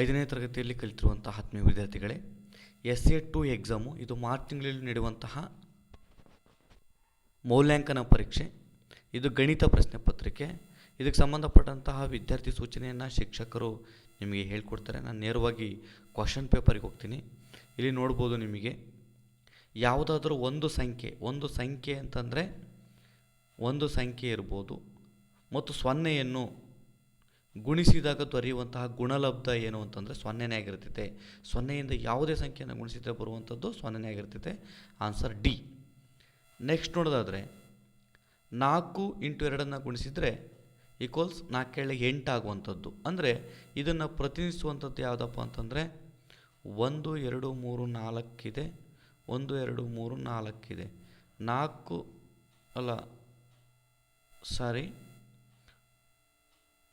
ಐದನೇ ತರಗತಿಯಲ್ಲಿ ಕಲಿತಿರುವಂತಹ ಆತ್ಮೀಯ ವಿದ್ಯಾರ್ಥಿಗಳೇ ಎಸ್ ಎ ಟು ಎಕ್ಸಾಮು ಇದು ಮಾರ್ಚ್ ತಿಂಗಳಲ್ಲಿ ನಡೆಯುವಂತಹ ಮೌಲ್ಯಾಂಕನ ಪರೀಕ್ಷೆ, ಇದು ಗಣಿತ ಪ್ರಶ್ನೆ ಪತ್ರಿಕೆ, ಇದಕ್ಕೆ ಸಂಬಂಧಪಟ್ಟಂತಹ ವಿದ್ಯಾರ್ಥಿ ಸೂಚನೆಯನ್ನು ಶಿಕ್ಷಕರು ನಿಮಗೆ ಹೇಳ್ಕೊಡ್ತಾರೆ. ನಾನು ನೇರವಾಗಿ ಕ್ವಶನ್ ಪೇಪರಿಗೆ ಹೋಗ್ತೀನಿ. ಇಲ್ಲಿ ನೋಡ್ಬೋದು ನಿಮಗೆ, ಯಾವುದಾದ್ರೂ ಒಂದು ಸಂಖ್ಯೆ ಒಂದು ಸಂಖ್ಯೆ ಅಂತಂದರೆ ಒಂದು ಸಂಖ್ಯೆ ಇರ್ಬೋದು, ಮತ್ತು ಸೊನ್ನೆಯನ್ನು ಗುಣಿಸಿದಾಗ ದೊರೆಯುವಂತಹ ಗುಣಲಬ್ಧ ಏನು ಅಂತಂದರೆ ಸೊನ್ನೆನೇ ಆಗಿರ್ತೈತೆ. ಸೊನ್ನೆಯಿಂದ ಯಾವುದೇ ಸಂಖ್ಯೆಯನ್ನು ಗುಣಿಸಿದರೆ ಬರುವಂಥದ್ದು ಸೊನ್ನೆನೇ ಆಗಿರ್ತೈತೆ. ಆನ್ಸರ್ ಡಿ ನೆಕ್ಸ್ಟ್ ನೋಡೋದಾದರೆ, ನಾಲ್ಕು ಇಂಟು ಎರಡನ್ನು ಗುಣಿಸಿದರೆ ಈಕ್ವಲ್ಸ್ ನಾಲ್ಕೇಳೆ ಎಂಟು ಆಗುವಂಥದ್ದು. ಅಂದರೆ ಇದನ್ನು ಪ್ರತಿನಿಧಿಸುವಂಥದ್ದು ಯಾವುದಪ್ಪ ಅಂತಂದರೆ, ಒಂದು, ಎರಡು, ಮೂರು, ನಾಲ್ಕಿದೆ. ಒಂದು, ಎರಡು, ಮೂರು, ನಾಲ್ಕಿದೆ. ನಾಲ್ಕು, ಅಲ್ಲ ಸಾರಿ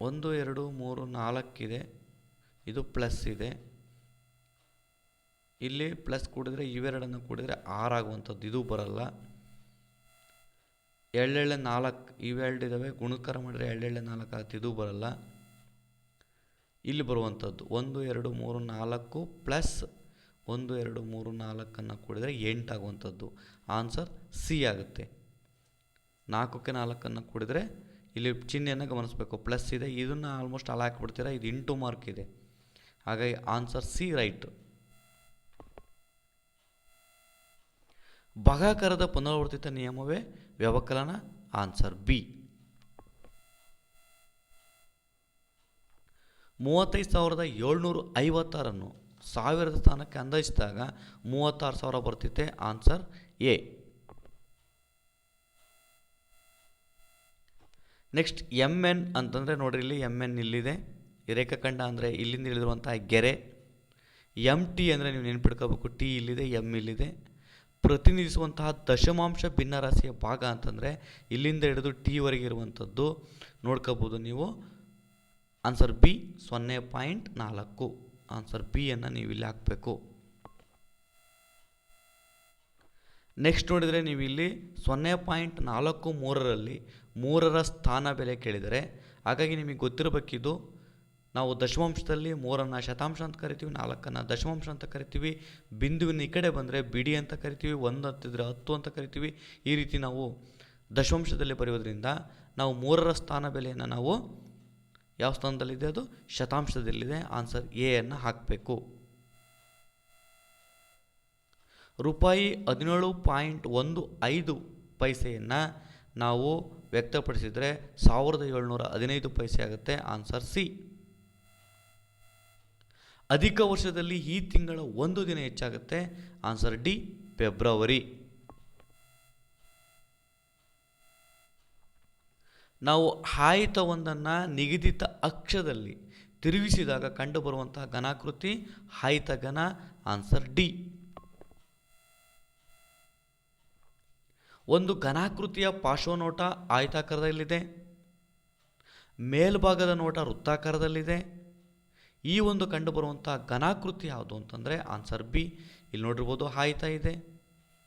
ಒಂದು, ಎರಡು, ಮೂರು ನಾಲ್ಕಿದೆ ಇದು. ಪ್ಲಸ್ ಇದೆ. ಇಲ್ಲಿ ಪ್ಲಸ್ ಕೂಡಿದರೆ ಇವೆರಡನ್ನು ಕೂಡಿದರೆ ಆರಾಗುವಂಥದ್ದು ಇದು ಬರಲ್ಲ. ಎಳ್ಳೆಳ್ಳೆ ನಾಲ್ಕು ಇವೆರಡು ಇದ್ದಾವೆ ಗುಣಕಾರ ಮಾಡಿದರೆ ಎಳ್ಳೆಳ್ಳೆ ನಾಲ್ಕು ಆಗುತ್ತೆ. ಇದು ಬರಲ್ಲ. ಇಲ್ಲಿ ಬರುವಂಥದ್ದು. ಒಂದು, ಎರಡು, ಮೂರು, ನಾಲ್ಕು ಪ್ಲಸ್ ಒಂದು, ಎರಡು, ಮೂರು, ನಾಲ್ಕನ್ನು ಕೂಡಿದರೆ ಎಂಟಾಗುವಂಥದ್ದು ಆನ್ಸರ್ ಸಿ ಆಗುತ್ತೆ. ನಾಲ್ಕಕ್ಕೆ ನಾಲ್ಕನ್ನು ಕೂಡಿದರೆ ಇಲ್ಲಿ ಚಿಹ್ನೆಯನ್ನು ಗಮನಿಸಬೇಕು? ಪ್ಲಸ್ ಇದೆ, ಇದನ್ನು ಆಲ್ಮೋಸ್ಟ್ ಅಲ್ಲ ಹಾಕ್ಬಿಡ್ತೀರಾ? ಇದು ಇಂಟು ಮಾರ್ಕ್ ಇದೆ. ಹಾಗಾಗಿ ಆನ್ಸರ್ ಸಿ ರೈಟ್ ಭಾಗಾಕಾರದ ಪುನರಾವರ್ತಿತ ನಿಯಮವೇ ವ್ಯವಕಲನ ಆನ್ಸರ್ ಬಿ ಮೂವತ್ತೈದು ಸಾವಿರದ ಏಳ್ನೂರು ಐವತ್ತಾರನ್ನು ಸಾವಿರದ ಸ್ಥಾನಕ್ಕೆ ಅಂದಾಜಿಸಿದಾಗ ಮೂವತ್ತಾರು ಸಾವಿರ ಬರ್ತಿತ್ತೆ answer A next M N ಅಂತಂದರೆ ನೋಡಿರಿ ಇಲ್ಲಿ ಎಂ ಎನ್ ಇಲ್ಲಿದೆ. ರೇಖಾಖಂಡ ಅಂದರೆ ಇಲ್ಲಿಂದ ಇಳಿದಿರುವಂತಹ ಗೆರೆ. ಎಂ ಟಿ ಅಂದರೆ ನೀವು ನೆನ್ಪಿಡ್ಕೋಬೇಕು ಟಿ ಇಲ್ಲಿದೆ ಎಂ ಇಲ್ಲಿದೆ. ಪ್ರತಿನಿಧಿಸುವಂತಹ ದಶಮಾಂಶ ಭಿನ್ನರಾಶಿಯ ಭಾಗ ಅಂತಂದರೆ ಇಲ್ಲಿಂದ ಹಿಡಿದು ಟಿವರೆಗೆ ಇರುವಂಥದ್ದು ನೋಡ್ಕೋಬೋದು ನೀವು. ಆನ್ಸರ್ ಬಿ ಸೊನ್ನೆ ಪಾಯಿಂಟ್ ನಾಲ್ಕು. ಆನ್ಸರ್ ಬಿಯನ್ನು ನೀವು ಇಲ್ಲಿ ಹಾಕಬೇಕು. ನೆಕ್ಸ್ಟ್ ನೋಡಿದರೆ ನೀವು ಇಲ್ಲಿ ಸೊನ್ನೆ ಪಾಯಿಂಟ್ ನಾಲ್ಕು ಮೂರರಲ್ಲಿ ಮೂರರ ಸ್ಥಾನ ಬೆಲೆ ಕೇಳಿದರೆ, ಹಾಗಾಗಿ ನಿಮಗೆ ಗೊತ್ತಿರಬೇಕಿದು, ನಾವು ದಶಮಾಂಶದಲ್ಲಿ ಮೂರನ್ನು ಶತಾಂಶ ಅಂತ ಕರಿತೀವಿ, ನಾಲ್ಕನ್ನು ದಶಮಾಂಶ ಅಂತ ಕರಿತೀವಿ, ಬಿಂದುವಿನ ಈ ಕಡೆ ಬಂದರೆ ಬಿಡಿ ಅಂತ ಕರಿತೀವಿ, ಒಂದು ಹತ್ತಿದ್ರೆ ಹತ್ತು ಅಂತ ಕರಿತೀವಿ, ಈ ರೀತಿ ನಾವು ದಶಮಾಂಶದಲ್ಲಿ ಬರೆಯೋದ್ರಿಂದ ನಾವು ಮೂರರ ಸ್ಥಾನ ಬೆಲೆಯನ್ನು ನಾವು ಯಾವ ಸ್ಥಾನದಲ್ಲಿದೆ ಅದು? ಶತಾಂಶದಲ್ಲಿದೆ. ಆನ್ಸರ್ ಎ ಅನ್ನು ಹಾಕಬೇಕು. ರೂಪಾಯಿ ಹದಿನೇಳು ಪಾಯಿಂಟ್ ಒಂದು ಐದು ಪೈಸೆಯನ್ನು ನಾವು ವ್ಯಕ್ತಪಡಿಸಿದರೆ ಸಾವಿರದ ಏಳ್ನೂರ ಹದಿನೈದು ಪೈಸೆ ಆಗುತ್ತೆ. ಆನ್ಸರ್ ಸಿ ಅಧಿಕ ವರ್ಷದಲ್ಲಿ ಈ ತಿಂಗಳ ಒಂದು ದಿನ ಹೆಚ್ಚಾಗುತ್ತೆ. ಆನ್ಸರ್ ಡಿ ಫೆಬ್ರವರಿ ನಾವು ಹಾಯಿತವೊಂದನ್ನು ನಿಗದಿತ ಅಕ್ಷದಲ್ಲಿ ತಿರುಗಿಸಿದಾಗ ಕಂಡುಬರುವಂತಹ ಘನಾಕೃತಿ ಹಾಯಿತ ಘನ ಆನ್ಸರ್ ಡಿ ಒಂದು ಘನಾಕೃತಿಯ ಪಾರ್ಶ್ವನೋಟ ಆಯತಾಕಾರದಲ್ಲಿದೆ ಮೇಲ್ಭಾಗದ ನೋಟ ವೃತ್ತಾಕಾರದಲ್ಲಿದೆ ಈ ಒಂದು ಕಂಡುಬರುವಂಥ ಘನಾಕೃತಿ ಯಾವುದು ಅಂತಂದರೆ ಆನ್ಸರ್ ಬಿ. ಇಲ್ಲಿ ನೋಡಿರ್ಬೋದು ಆಯ್ತ ಇದೆ,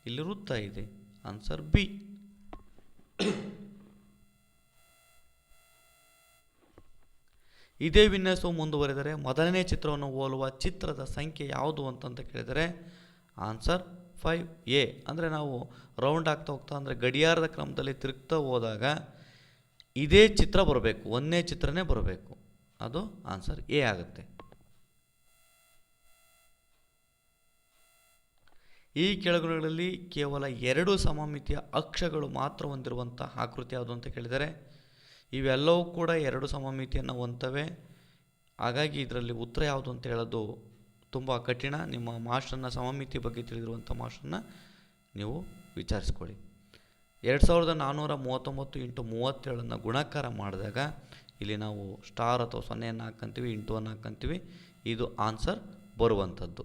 ಇಲ್ಲಿ ವೃತ್ತ ಇದೆ. Answer B. ಇದೇ ವಿನ್ಯಾಸವು ಮುಂದುವರೆದರೆ ಮೊದಲನೇ ಚಿತ್ರವನ್ನು ಹೋಲುವ ಚಿತ್ರದ ಸಂಖ್ಯೆ ಯಾವುದು ಅಂತಂತ ಕೇಳಿದರೆ ಆನ್ಸರ್ ಫೈವ್ ಎ ಅಂದರೆ ನಾವು ರೌಂಡ್ ಆಗ್ತಾ ಹೋಗ್ತಾ ಅಂದರೆ ಗಡಿಯಾರದ ಕ್ರಮದಲ್ಲಿ ತಿರುಗ್ತಾ ಹೋದಾಗ ಇದೇ ಚಿತ್ರ ಬರಬೇಕು, ಒಂದೇ ಚಿತ್ರನೇ ಬರಬೇಕು. ಅದು ಆನ್ಸರ್ ಎ ಆಗುತ್ತೆ. ಈ ಕೆಳಗುಳಗಳಲ್ಲಿ ಕೇವಲ ಎರಡು ಸಮಮಿತಿಯ ಅಕ್ಷಗಳು ಮಾತ್ರ ಹೊಂದಿರುವಂಥ ಆಕೃತಿ ಯಾವುದು ಅಂತ ಕೇಳಿದರೆ, ಇವೆಲ್ಲವೂ ಕೂಡ ಎರಡು ಸಮಮಿತಿಯನ್ನು ಹೊಂದವೆ ಹಾಗಾಗಿ ಇದರಲ್ಲಿ ಉತ್ತರ ಯಾವುದು ಅಂತ ಹೇಳೋದು ತುಂಬ ಕಠಿಣ. ನಿಮ್ಮ ಮಾಸ್ಟರ್ನ ಸಮಮಿತಿ ಬಗ್ಗೆ ತಿಳಿದಿರುವಂಥ ಮಾಸ್ಟರ್ನ ನೀವು ವಿಚಾರಿಸ್ಕೊಳ್ಳಿ. ಎರಡು ಸಾವಿರದ ನಾನ್ನೂರ ಮೂವತ್ತೊಂಬತ್ತು ಇಂಟು ಮೂವತ್ತೇಳನ್ನು ಗುಣಾಕಾರ ಮಾಡಿದಾಗ ಇಲ್ಲಿ ನಾವು ಸ್ಟಾರ್ ಅಥವಾ ಸೊನ್ನೆಯನ್ನು ಹಾಕ್ಕಂತೀವಿ ಇಂಟುವನ್ನು ಹಾಕ್ಕಂತೀವಿ ಇದು ಆನ್ಸರ್ ಬರುವಂಥದ್ದು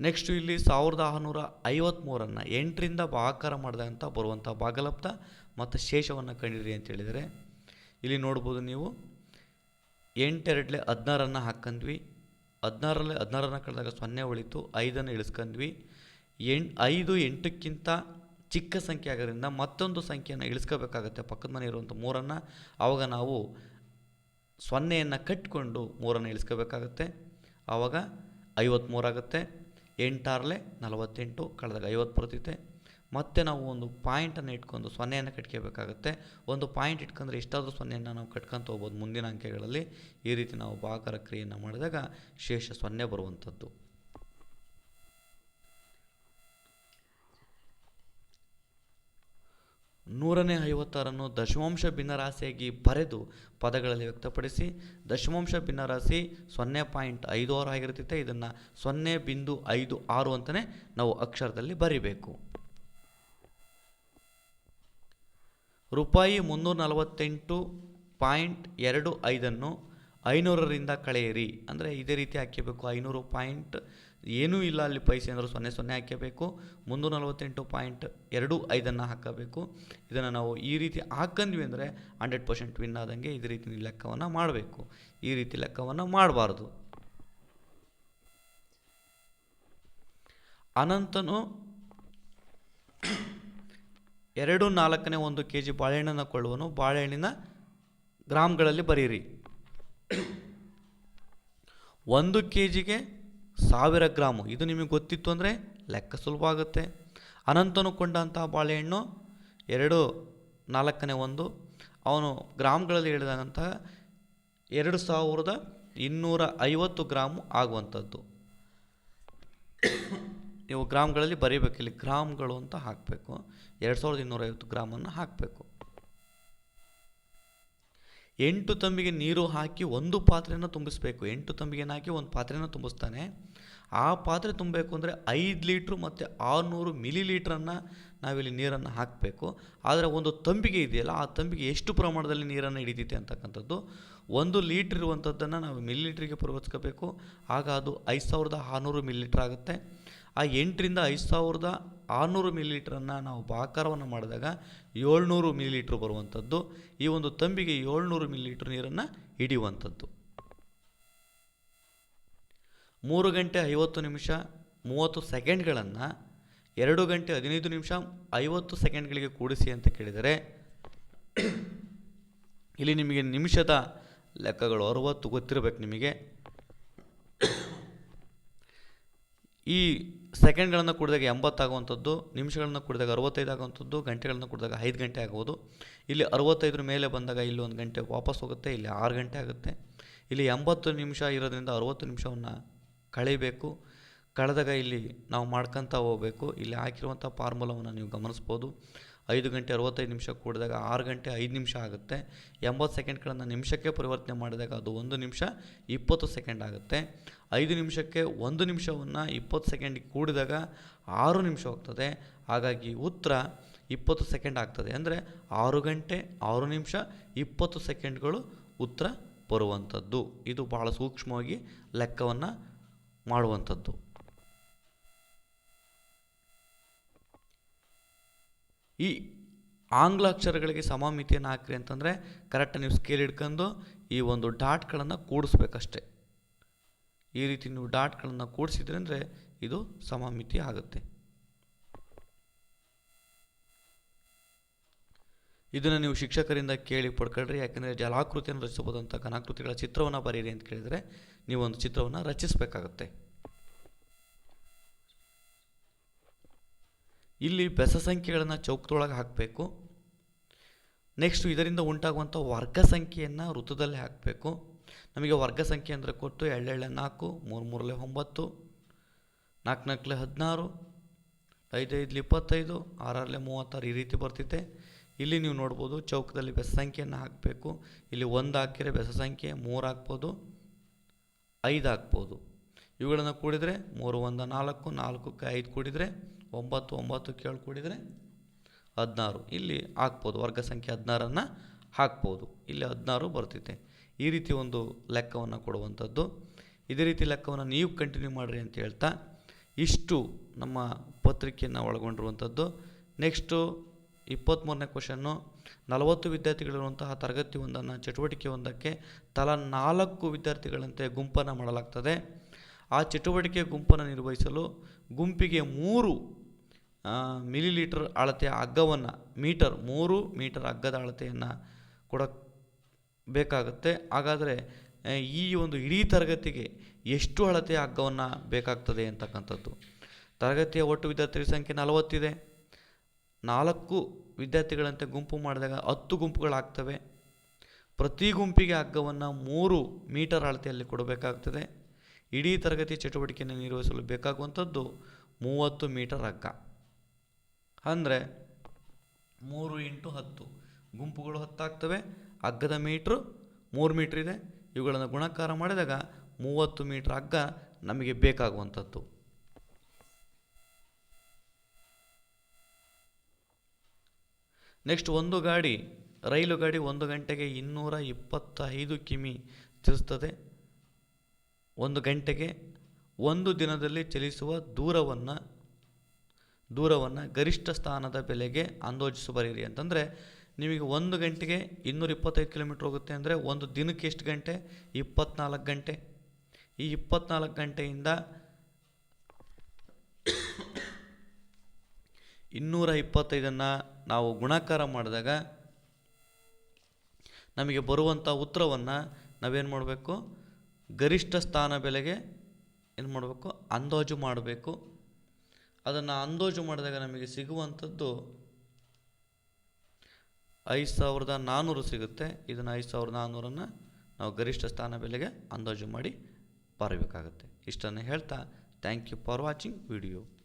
ನೆಕ್ಸ್ಟು ಇಲ್ಲಿ ಸಾವಿರದ ಆರುನೂರ ಐವತ್ತ್ಮೂರನ್ನು ಎಂಟರಿಂದ ಭಾಗಾಕಾರ ಮಾಡಿದಂಥ ಬರುವಂಥ ಭಾಗಲಬ್ಧ ಮತ್ತು ಶೇಷವನ್ನು ಕಂಡಿರಿ ಅಂತ ಹೇಳಿದರೆ, ಇಲ್ಲಿ ನೋಡ್ಬೋದು ನೀವು ಎಂಟೆರಡಲೆ ಹದಿನಾರನ್ನು ಹಾಕ್ಕಂದ್ವಿ ಹದಿನಾರಲ್ಲೇ ಹದಿನಾರನ್ನು ಕಳೆದಾಗ ಸೊನ್ನೆ ಉಳಿತು, ಐದನ್ನು ಇಳಿಸ್ಕೊಂಡ್ವಿ ಎಂಟು ಐದು, ಎಂಟಕ್ಕಿಂತ ಚಿಕ್ಕ ಸಂಖ್ಯೆ ಆಗೋದ್ರಿಂದ ಮತ್ತೊಂದು ಸಂಖ್ಯೆಯನ್ನು ಇಳಿಸ್ಕೋಬೇಕಾಗತ್ತೆ ಪಕ್ಕದ ಮನೆ ಇರುವಂಥ ಮೂರನ್ನು. ಆವಾಗ ನಾವು ಸೊನ್ನೆಯನ್ನು ಕಟ್ಕೊಂಡು ಮೂರನ್ನು ಇಳಿಸ್ಕೋಬೇಕಾಗತ್ತೆ. ಆವಾಗ ಐವತ್ತ್ಮೂರಾಗುತ್ತೆ ಎಂಟಾರಲೆ ನಲವತ್ತೆಂಟು, ಕಳೆದಾಗ ಐವತ್ತು ಬರ್ತೈತೆ ಮತ್ತೆ ನಾವು ಒಂದು ಪಾಯಿಂಟನ್ನು ಇಟ್ಕೊಂಡು ಸೊನ್ನೆಯನ್ನು ಕಟ್ಕೋಬೇಕಾಗತ್ತೆ. ಒಂದು ಪಾಯಿಂಟ್ ಇಟ್ಕೊಂಡ್ರೆ ಎಷ್ಟಾದರೂ ಸೊನ್ನೆಯನ್ನು ನಾವು ಕಟ್ಕೊಂತ ಹೋಗ್ಬೋದು ಮುಂದಿನ ಅಂಕೆಗಳಲ್ಲಿ. ಈ ರೀತಿ ನಾವು ಭಾಗಾಕಾರ ಕ್ರಿಯೆಯನ್ನು ಮಾಡಿದಾಗ ಶೇಷ ಸೊನ್ನೆ ಬರುವಂಥದ್ದು. ನೂರನೇ ಐವತ್ತಾರನ್ನು ದಶಮಾಂಶ ಭಿನ್ನರಾಶಿಯಾಗಿ ಬರೆದು ಪದಗಳಲ್ಲಿ ವ್ಯಕ್ತಪಡಿಸಿ, ದಶಮಾಂಶ ಭಿನ್ನರಾಶಿ ಸೊನ್ನೆ ಪಾಯಿಂಟ್ ಐದು ಆರು ಆಗಿರ್ತೈತೆ. ಇದನ್ನು ಸೊನ್ನೆ ಬಿಂದು ಐದು ಆರು ಅಂತಲೇ ನಾವು ಅಕ್ಷರದಲ್ಲಿ ಬರಿಬೇಕು. ರೂಪಾಯಿ ಮುನ್ನೂರ ನಲವತ್ತೆಂಟು ಪಾಯಿಂಟ್ ಎರಡು ಐದನ್ನು ಐನೂರರಿಂದ ಕಳೆಯಿರಿ. ಅಂದರೆ ಇದೇ ರೀತಿ ಹಾಕಬೇಕು ಐನೂರು ಪಾಯಿಂಟ್ ಏನೂ ಇಲ್ಲ ಅಲ್ಲಿ ಪೈಸೆ ಅಂದರೆ ಸೊನ್ನೆ ಸೊನ್ನೆ ಹಾಕಬೇಕು ಮುನ್ನೂರ ನಲವತ್ತೆಂಟು ಪಾಯಿಂಟ್ ಎರಡು ಐದನ್ನು ಹಾಕಬೇಕು. ಇದನ್ನು ನಾವು ಈ ರೀತಿ ಹಾಕಂದ್ವಿ ಅಂದರೆ ಹಂಡ್ರೆಡ್ ಪರ್ಸೆಂಟ್ ವಿನ್ ಆದಂಗೆ ಇದೇ ರೀತಿ ಲೆಕ್ಕವನ್ನು ಮಾಡಬೇಕು. ಈ ರೀತಿ ಲೆಕ್ಕವನ್ನು ಮಾಡಬಾರ್ದು. ಅನಂತನು ಎರಡು ನಾಲ್ಕನೇ ಒಂದು ಕೆ ಜಿ ಬಾಳೆಹಣ್ಣನ್ನು ಕೊಳ್ಳುವನು. ಬಾಳೆಹಣ್ಣಿನ ಗ್ರಾಮ್ಗಳಲ್ಲಿ ಬರೀರಿ. ಒಂದು ಕೆ ಜಿಗೆ ಸಾವಿರ ಗ್ರಾಮು. ಇದು ನಿಮಗೆ ಗೊತ್ತಿತ್ತು ಅಂದರೆ ಲೆಕ್ಕ ಸುಲಭ ಆಗುತ್ತೆ. ಅನಂತನು ಕೊಂಡಂತಹ ಬಾಳೆಹಣ್ಣು ಎರಡು ನಾಲ್ಕನೇ ಒಂದು. ಅವನು ಗ್ರಾಮ್ಗಳಲ್ಲಿ ಹೇಳಿದಂತಹ ಎರಡು ಸಾವಿರದ ಇನ್ನೂರ ಐವತ್ತು ಗ್ರಾಮು ಆಗುವಂಥದ್ದು. ನೀವು ಗ್ರಾಮ್ಗಳಲ್ಲಿ ಬರೀಬೇಕು, ಇಲ್ಲಿ ಗ್ರಾಮ್ಗಳು ಅಂತ ಹಾಕಬೇಕು. ಎರಡು ಸಾವಿರದ ಇನ್ನೂರೈವತ್ತು ಗ್ರಾಮನ್ನು ಹಾಕಬೇಕು. ಎಂಟು ತಂಬಿಗೆ ನೀರು ಹಾಕಿ ಒಂದು ಪಾತ್ರೆಯನ್ನು ತುಂಬಿಸಬೇಕು. ಎಂಟು ತಂಬಿಗೆನ ಹಾಕಿ ಒಂದು ಪಾತ್ರೆನ ತುಂಬಿಸ್ತಾನೆ. ಆ ಪಾತ್ರೆ ತುಂಬಬೇಕು ಅಂದರೆ ಐದು ಲೀಟ್ರು ಮತ್ತು ಆರುನೂರು ಮಿಲಿ ಲೀಟ್ರನ್ನು ನಾವಿಲ್ಲಿ ನೀರನ್ನು ಹಾಕಬೇಕು. ಆದರೆ ಒಂದು ತಂಬಿಗೆ ಇದೆಯಲ್ಲ, ಆ ತಂಬಿಗೆ ಎಷ್ಟು ಪ್ರಮಾಣದಲ್ಲಿ ನೀರನ್ನು ಹಿಡಿದಿದೆ ಅಂತಕ್ಕಂಥದ್ದು ಒಂದು ಲೀಟ್ರ್ ಇರುವಂಥದ್ದನ್ನು ನಾವು ಮಿಲಿ ಲೀಟ್ರಿಗೆ ಪರಿವರ್ತಿಸ್ಕೋಬೇಕು ಆಗ ಅದು ಐದು ಸಾವಿರದ ಆರುನೂರು ಮಿಲಿ ಲೀಟ್ರ್ ಆಗುತ್ತೆ. ಆ ಎಂಟರಿಂದ ಐದು ಸಾವಿರದ ಆರುನೂರು ಮಿಲಿ ಲೀಟ್ರನ್ನು ನಾವು ಬಾಕಾರವನ್ನು ಮಾಡಿದಾಗ ಏಳ್ನೂರು ಮಿಲಿ ಲೀಟ್ರ್ ಬರುವಂಥದ್ದು. ಈ ಒಂದು ತಂಬಿಗೆ ಏಳ್ನೂರು ಮಿಲಿ ಲೀಟ್ರ್ ನೀರನ್ನು ಹಿಡಿಯುವಂಥದ್ದು. ಮೂರು ಗಂಟೆ ಐವತ್ತು ನಿಮಿಷ ಮೂವತ್ತು ಸೆಕೆಂಡ್ಗಳನ್ನು ಎರಡು ಗಂಟೆ ಹದಿನೈದು ನಿಮಿಷ ಐವತ್ತು ಸೆಕೆಂಡ್ಗಳಿಗೆ ಕೂಡಿಸಿ ಅಂತ ಕೇಳಿದರೆ, ಇಲ್ಲಿ ನಿಮಗೆ ನಿಮಿಷದ ಲೆಕ್ಕಗಳು ಅರುವತ್ತು ಗೊತ್ತಿರಬೇಕು ನಿಮಗೆ. ಈ ಸೆಕೆಂಡ್ಗಳನ್ನು ಕೂಡಿದಾಗ ಎಂಬತ್ತಾಗುವಂಥದ್ದು, ನಿಮಿಷಗಳನ್ನು ಕೂಡಿದಾಗ ಅರವತ್ತೈದು ಆಗುವಂಥದ್ದು ಗಂಟೆಗಳನ್ನು ಕೂಡಿದಾಗ ಐದು ಗಂಟೆ ಆಗ್ಬೋದು. ಇಲ್ಲಿ ಅರವತ್ತೈದರ ಮೇಲೆ ಬಂದಾಗ ಇಲ್ಲಿ ಒಂದು ಗಂಟೆ ವಾಪಸ್ ಹೋಗುತ್ತೆ, ಇಲ್ಲಿ ಆರು ಗಂಟೆ ಆಗುತ್ತೆ. ಇಲ್ಲಿ ಎಂಬತ್ತು ನಿಮಿಷ ಇರೋದ್ರಿಂದ ಅರವತ್ತು ನಿಮಿಷವನ್ನು ಕಳೀಬೇಕು. ಕಳೆದಾಗ ಇಲ್ಲಿ ನಾವು ಮಾಡ್ಕೊತ ಹೋಗಬೇಕು. ಇಲ್ಲಿ ಹಾಕಿರುವಂಥ ಫಾರ್ಮುಲಾವನ್ನು ನೀವು ಗಮನಿಸ್ಬೋದು. ಐದು ಗಂಟೆ ಅರವತ್ತೈದು ನಿಮಿಷ ಕೂಡಿದಾಗ ಆರು ಗಂಟೆ ಐದು ನಿಮಿಷ ಆಗುತ್ತೆ. ಎಂಬತ್ತು ಸೆಕೆಂಡ್ಗಳನ್ನು ನಿಮಿಷಕ್ಕೆ ಪರಿವರ್ತನೆ ಮಾಡಿದಾಗ ಅದು ಒಂದು ನಿಮಿಷ, ಇಪ್ಪತ್ತು ಸೆಕೆಂಡ್ ಆಗುತ್ತೆ. ಐದು ನಿಮಿಷಕ್ಕೆ ಒಂದು ನಿಮಿಷವನ್ನು ಇಪ್ಪತ್ತು ಸೆಕೆಂಡಿಗೆ ಕೂಡಿದಾಗ ಆರು ನಿಮಿಷ ಹೋಗ್ತದೆ. ಹಾಗಾಗಿ ಉತ್ತರ ಇಪ್ಪತ್ತು ಸೆಕೆಂಡ್ ಆಗ್ತದೆ. ಅಂದರೆ ಆರು ಗಂಟೆ, ಆರು ನಿಮಿಷ, ಇಪ್ಪತ್ತು ಸೆಕೆಂಡ್ಗಳು ಉತ್ತರ ಬರುವಂಥದ್ದು. ಇದು ಭಾಳ ಸೂಕ್ಷ್ಮವಾಗಿ ಲೆಕ್ಕವನ್ನು ಮಾಡುವಂಥದ್ದು. ಈ ಆಂಗ್ಲ ಅಕ್ಷರಗಳಿಗೆ ಸಮಾಮಿತಿಯನ್ನು ಹಾಕ್ರಿ ಅಂತಂದರೆ ಕರೆಕ್ಟಾಗಿ ನೀವು ಸ್ಕೇಲ್ ಹಿಡ್ಕೊಂಡು ಈ ಒಂದು ಡಾಟ್ಗಳನ್ನು ಕೂಡಿಸ್ಬೇಕಷ್ಟೆ. ಈ ರೀತಿ ನೀವು ಡಾಟ್ಗಳನ್ನು ಕೂಡಿಸಿದ್ರೆ ಅಂದರೆ ಇದು ಸಮಾಮಿತಿ ಆಗುತ್ತೆ. ಇದನ್ನು ನೀವು ಶಿಕ್ಷಕರಿಂದ ಕೇಳಿ ಪಡ್ಕೊಳ್ರಿ, ಯಾಕೆಂದರೆ ಜಲಾಕೃತಿಯನ್ನು ರಚಿಸಬಹುದಂಥ ಘನಾಕೃತಿಗಳ ಚಿತ್ರವನ್ನು ಬರೀರಿ ಅಂತ ಕೇಳಿದರೆ ನೀವು ಒಂದು ಚಿತ್ರವನ್ನು ರಚಿಸಬೇಕಾಗತ್ತೆ. ಇಲ್ಲಿ ಬೆಸ ಸಂಖ್ಯೆಗಳನ್ನು ಚೌಕದೊಳಗೆ ಹಾಕಬೇಕು. ನೆಕ್ಸ್ಟು ಇದರಿಂದ ಉಂಟಾಗುವಂಥ ವರ್ಗ ಸಂಖ್ಯೆಯನ್ನು ವೃತ್ತದಲ್ಲಿ ಹಾಕಬೇಕು. ನಮಗೆ ವರ್ಗ ಸಂಖ್ಯೆ ಅಂದರೆ ಕೊಟ್ಟು ಎಳ್ಳೆಳ್ಳೆ ನಾಲ್ಕು, ಮೂರು ಮೂರಲೆ ಒಂಬತ್ತು, ನಾಲ್ಕು ನಾಲ್ಕಲೆ ಹದಿನಾರು, ಐದೈದಲಿ ಇಪ್ಪತ್ತೈದು, ಆರಾರಲೆ ಮೂವತ್ತಾರು ಈ ರೀತಿ ಬರ್ತಿದೆ ಇಲ್ಲಿ ನೀವು ನೋಡ್ಬೋದು ಚೌಕದಲ್ಲಿ ಬೆಸ ಸಂಖ್ಯೆಯನ್ನು ಹಾಕಬೇಕು. ಇಲ್ಲಿ ಒಂದು ಹಾಕಿದರೆ ಬೆಸ ಸಂಖ್ಯೆ ಮೂರು ಹಾಕ್ಬೋದು, ಐದು ಹಾಕ್ಬೋದು. ಇವುಗಳನ್ನು ಕೂಡಿದರೆ ಮೂರು, ಒಂದು, ನಾಲ್ಕು, ನಾಲ್ಕಕ್ಕೆ ಐದು ಕೂಡಿದರೆ ಒಂಬತ್ತು ಒಂಬತ್ತು ಕೇಳ್ಕೊಡಿದರೆ ಕೂಡಿದರೆ ಹದಿನಾರು. ಇಲ್ಲಿ ಹಾಕ್ಬೋದು, ವರ್ಗ ಸಂಖ್ಯೆ ಹದಿನಾರನ್ನು ಹಾಕ್ಬೋದು. ಇಲ್ಲಿ ಹದಿನಾರು ಬರ್ತಿದೆ ಈ ರೀತಿ ಒಂದು ಲೆಕ್ಕವನ್ನು ಕೊಡುವಂಥದ್ದು. ಇದೇ ರೀತಿ ಲೆಕ್ಕವನ್ನು ನೀವು ಕಂಟಿನ್ಯೂ ಮಾಡಿರಿ ಅಂತ ಹೇಳ್ತಾ, ಇಷ್ಟು ನಮ್ಮ ಪತ್ರಿಕೆಯನ್ನು ಒಳಗೊಂಡಿರುವಂಥದ್ದು. ನೆಕ್ಸ್ಟು ಇಪ್ಪತ್ತ್ಮೂರನೇ ಕ್ವಶನ್ನು ನಲವತ್ತು ವಿದ್ಯಾರ್ಥಿಗಳಿರುವಂತಹ ತರಗತಿ ಒಂದನ್ನು, ಚಟುವಟಿಕೆ ಒಂದಕ್ಕೆ ತಲಾ ನಾಲ್ಕು ವಿದ್ಯಾರ್ಥಿಗಳಂತೆ ಗುಂಪನ್ನು ಮಾಡಲಾಗ್ತದೆ. ಆ ಚಟುವಟಿಕೆ ಗುಂಪನ್ನು ನಿರ್ವಹಿಸಲು ಗುಂಪಿಗೆ ಮೂರು ಮಿಲಿಲೀಟರ್ ಅಳತೆಯ ಹಗ್ಗವನ್ನು ಮೀಟರ್ ಮೂರು ಮೀಟರ್ ಹಗ್ಗದ ಅಳತೆಯನ್ನು ಕೊಡ ಬೇಕಾಗುತ್ತೆ ಹಾಗಾದರೆ ಈ ಒಂದು ಇಡೀ ತರಗತಿಗೆ ಎಷ್ಟು ಅಳತೆಯ ಹಗ್ಗವನ್ನು ಬೇಕಾಗ್ತದೆ ಅಂತಕ್ಕಂಥದ್ದು. ತರಗತಿಯ ಒಟ್ಟು ವಿದ್ಯಾರ್ಥಿಗಳ ಸಂಖ್ಯೆ ನಲವತ್ತಿದೆ. ನಾಲ್ಕು ವಿದ್ಯಾರ್ಥಿಗಳಂತೆ ಗುಂಪು ಮಾಡಿದಾಗ ಹತ್ತು ಗುಂಪುಗಳಾಗ್ತವೆ. ಪ್ರತಿ ಗುಂಪಿಗೆ ಹಗ್ಗವನ್ನು ಮೂರು ಮೀಟರ್ ಅಳತೆಯಲ್ಲಿ ಕೊಡಬೇಕಾಗ್ತದೆ. ಇಡೀ ತರಗತಿ ಚಟುವಟಿಕೆಯನ್ನು ನಿರ್ವಹಿಸಲು ಬೇಕಾಗುವಂಥದ್ದು ಮೂವತ್ತು ಮೀಟರ್ ಅಗ್ಗ. ಅಂದರೆ ಮೂರು ಇಂಟು ಹತ್ತು. ಗುಂಪುಗಳು ಹತ್ತಾಗ್ತವೆ, ಅಗ್ಗದ ಮೀಟ್ರು ಮೂರು ಮೀಟ್ರ್ ಇದೆ. ಇವುಗಳನ್ನು ಗುಣಾಕಾರ ಮಾಡಿದಾಗ ಮೂವತ್ತು ಮೀಟ್ರ್ ಅಗ್ಗ ನಮಗೆ ಬೇಕಾಗುವಂಥದ್ದು. ನೆಕ್ಸ್ಟ್ ಒಂದು ಗಾಡಿ, ರೈಲು ಗಾಡಿ ಒಂದು ಗಂಟೆಗೆ ಇನ್ನೂರ ಇಪ್ಪತ್ತೈದು ಕಿಮಿ ಚಲಿಸ್ತದೆ ಒಂದು ಗಂಟೆಗೆ ಒಂದು ದಿನದಲ್ಲಿ ಚಲಿಸುವ ದೂರವನ್ನು ದೂರವನ್ನು ಗರಿಷ್ಠ ಸ್ಥಾನದ ಬೆಲೆಗೆ ಅಂದಾಜಿಸು ಬರೀರಿ. ಅಂತಂದರೆ ನಿಮಗೆ ಒಂದು ಗಂಟೆಗೆ ಇನ್ನೂರ ಇಪ್ಪತ್ತೈದು ಕಿಲೋಮೀಟ್ರ್ ಹೋಗುತ್ತೆ ಅಂದರೆ ಒಂದು ದಿನಕ್ಕೆ ಎಷ್ಟು ಗಂಟೆ? ಇಪ್ಪತ್ನಾಲ್ಕು ಗಂಟೆ. ಈ ಇಪ್ಪತ್ನಾಲ್ಕು ಗಂಟೆಯಿಂದ ಇನ್ನೂರ ಇಪ್ಪತ್ತೈದನ್ನು ನಾವು ಗುಣಾಕಾರ ಮಾಡಿದಾಗ ನಮಗೆ ಬರುವಂಥ ಉತ್ತರವನ್ನು ನಾವೇನು ಮಾಡಬೇಕು? ಗರಿಷ್ಠ ಸ್ಥಾನ ಬೆಲೆಗೆ ಏನು ಮಾಡಬೇಕು? ಅಂದಾಜು ಮಾಡಬೇಕು. ಅದನ್ನು ಅಂದಾಜು ಮಾಡಿದಾಗ ನಮಗೆ ಸಿಗುವಂಥದ್ದು ಐದು ಸಾವಿರದ ನಾನ್ನೂರು ಸಿಗುತ್ತೆ. ಇದನ್ನು ಐದು ಸಾವಿರದ ನಾನ್ನೂರನ್ನು ನಾವು ಗರಿಷ್ಠ ಸ್ಥಾನ ಬೆಲೆಗೆ ಅಂದಾಜು ಮಾಡಿ ಬರಬೇಕಾಗುತ್ತೆ. ಇಷ್ಟನ್ನು ಹೇಳ್ತಾ thank you for watching video